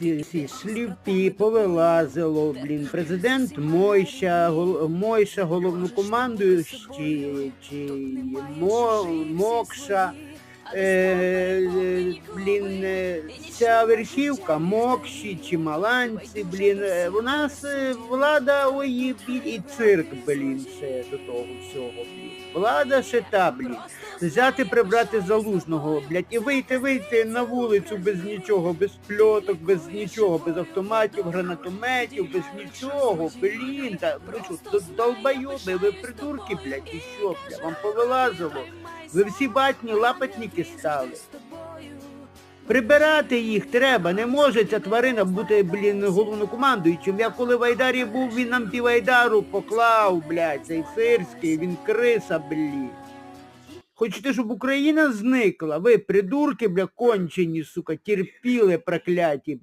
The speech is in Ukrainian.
всі, всі повилазило, блін, президент Мойша, гол, Мойша, головнокомандуючий, чи Мо, Мокша, е, е, блін, е, ця верхівка, Мокші чи Маланці, блін, е, у нас влада, ой, і цирк, блін, ще до того всього, блін. Влада ще та, блін. Взяти прибрати залужного, блядь, і вийти, вийти на вулицю без нічого, без пльоток, без нічого, без автоматів, гранатометів, без нічого, блін, та ви що, д- ви придурки, блядь, і що, блядь, вам повилазило? Ви всі батні лапотники стали. Прибирати їх треба, не може ця тварина бути, блін, головнокомандуючим. Я коли в Айдарі був, він нам півайдару поклав, блядь, цей сирський, він криса, блін. Хочете, щоб Україна зникла? Ви, придурки, бля, кончені, сука, терпіли прокляті, бля.